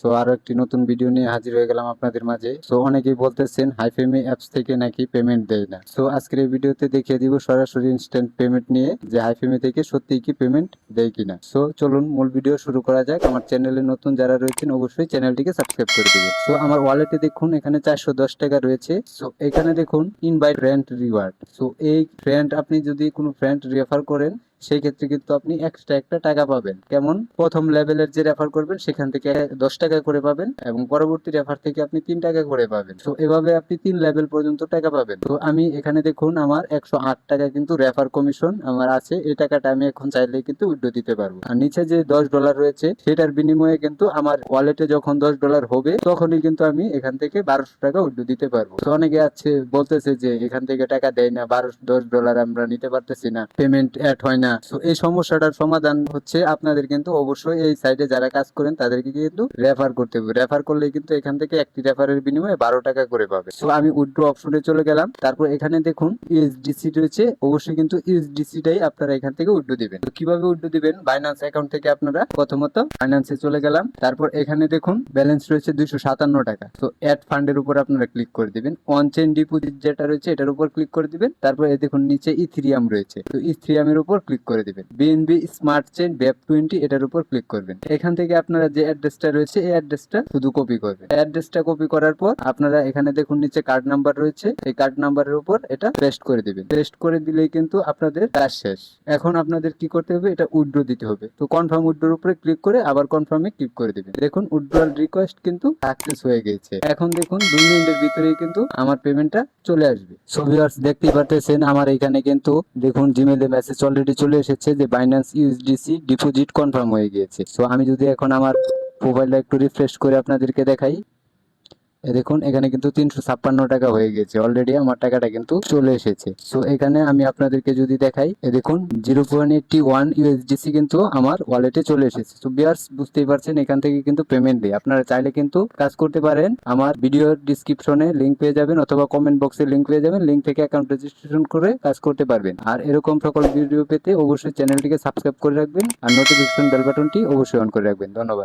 So আরও একটি নতুন ভিডিও নিয়ে হাজির হয়ে গেলাম আপনাদের মাঝে। সো অনেকেই বলতেছেন হাইফেমি অ্যাপস থেকে নাকি পেমেন্ট দেয় না। সো আজকের এই ভিডিওতে দেখিয়ে দিব সরাসরি ইনস্ট্যান্ট পেমেন্ট নিয়ে, যে হাইফেমি থেকে সত্যিই কি পেমেন্ট দেয় কিনা। সো চলুন মূল ভিডিও শুরু করা যাক। আমার চ্যানেলে নতুন যারা রয়েছেন, অবশ্যই চ্যানেলটিকে সাবস্ক্রাইব করে দিবেন। সো আমার ওয়ালেটে দেখুন, এখানে চারশো দশ টাকা রয়েছে। সো এখানে দেখুন ইনভাইট ফ্রেন্ড রিওয়ার্ড সো এই ফ্রেন্ড আপনি যদি কোনো ফ্রেন্ড রেফার করেন সেই ক্ষেত্রে কিন্তু আপনি এক্সট্রা একটা টাকা পাবেন। কেমন? প্রথম লেভেলের যে রেফার করবেন, সেখান থেকে দশ টাকা করে পাবেন এবং পরবর্তী রেফার থেকে আপনি তিন টাকা করে পাবেন। তো এভাবে আপনি তিন লেভেল পর্যন্ত টাকা পাবেন। তো আমি এখানে দেখুন, আমার একশো আট টাকা কিন্তু রেফার কমিশন আমার আছে। এই টাকাটা আমি এখন চাইলে কিন্তু উইড্রো দিতে পারব। আর নিচে যে দশ ডলার রয়েছে, সেটার বিনিময়ে কিন্তু আমার ওয়ালেটে যখন দশ ডলার হবে, তখনই কিন্তু আমি এখান থেকে বারোশো টাকা উইড্রো দিতে পারব। তো অনেকে আছে, বলতেছে যে এখান থেকে টাকা দেয় না, বারোশো, দশ ডলার আমরা নিতে পারতেছি না পেমেন্ট অ্যাড হয় না। তো এই সমস্যাটার সমাধান হচ্ছে আপনাদের কিন্তু অবশ্যই এই সাইডে যারা কাজ করেন তাদেরকে কিন্তু রেফার করতে হবে। রেফার করলে কিন্তু এখান থেকে একটি রেফারের বিনিময়ে বারো টাকা করে পাবে। তো আমি উইড্রো অপশনে চলে গেলাম। তারপর এখানে দেখুন ইউএসডিসি রয়েছে। অবশ্যই কিন্তু ইউএসডিসিটাই আপনারা এখান থেকে উইড্রো দিবেন। তো কীভাবে উইড্রো দিবেন? বাইন্যান্স অ্যাকাউন্ট থেকে আপনারা প্রথমত ফাইন্যান্সে চলে গেলাম। তারপর এখানে দেখুন ব্যালেন্স রয়েছে দুইশো সাতান্ন টাকা। তো অ্যাড ফান্ডের উপর আপনারা ক্লিক করে দিবেন। অন চেন ডিপোজিট যেটা রয়েছে এটার উপর ক্লিক করে দিবেন। তারপর দেখুন নিচে ইথিরিয়াম রয়েছে। তো ইথিরিয়ামের উপর ক্লিক করে দিবেন। BNB smart chain BEP twenty এটার উপর ক্লিক করবেন। এখান থেকে আপনারা যে অ্যাড্রেসটা রয়েছে, এই অ্যাড্রেসটা শুধু কপি করবেন। অ্যাড্রেসটা কপি করার পর আপনারা এখানে দেখুন, নিচে কার্ড নাম্বার রয়েছে। এই কার্ড নাম্বারের উপর এটা পেস্ট করে দিবেন। পেস্ট করে দিলেই কিন্তু আপনাদের কাজ শেষ। এখন আপনাদের কি করতে হবে? এটা উইড্রো দিতে হবে। তো কনফার্ম উইড্রোর উপরে ক্লিক করে আবার কনফার্মে ক্লিক করে দিবেন। দেখুন উইড্রোয়াল রিকোয়েস্ট কিন্তু সাকসেস হয়ে গেছে। এখন দেখুন, দুই মিনিটের ভিতরেই কিন্তু আমার পেমেন্টটা চলে আসবে। সো ভিউয়ার্স দেখতেই পারতেছেন, আমার এখানে কিন্তু দেখুন জিমেলে মেসেজ অলরেডি চলে এসেছে যে বাইন্যান্স ইউএসডিসি ডিপোজিট কনফার্ম হয়ে গিয়েছে। সো আমি যদি এখন আমার মোবাইলটা একটু রিফ্রেশ করে আপনাদেরকে দেখাই। দেখুন, এখানে কিন্তু তিনশো ছাপ্পান্ন টাকা হয়ে গেছে। অলরেডি আমার টাকাটা কিন্তু চলে এসেছে। সো এখানে আমি আপনাদেরকে যদি দেখাই দেখুন zero point eighty one USDC কিন্তু আমার ওয়ালেটে চলে এসেছে। সো বিয়ার্স বুঝতেই পারছেন, এখান থেকে কিন্তু পেমেন্ট দেয়। আপনারা চাইলে কিন্তু কাজ করতে পারেন। আমার ভিডিওর ডিসক্রিপশনে লিঙ্ক পেয়ে যাবেন অথবা কমেন্ট বক্সে লিঙ্ক পেয়ে যাবেন। লিঙ্ক থেকে অ্যাকাউন্ট রেজিস্ট্রেশন করে কাজ করতে পারবেন। আর এরকম সকল ভিডিও পেতে অবশ্যই চ্যানেলটিকে সাবস্ক্রাইব করে রাখবেন। আর নোটিফিকেশন বেল বাটনটি অবশ্যই অন করে রাখবেন। ধন্যবাদ।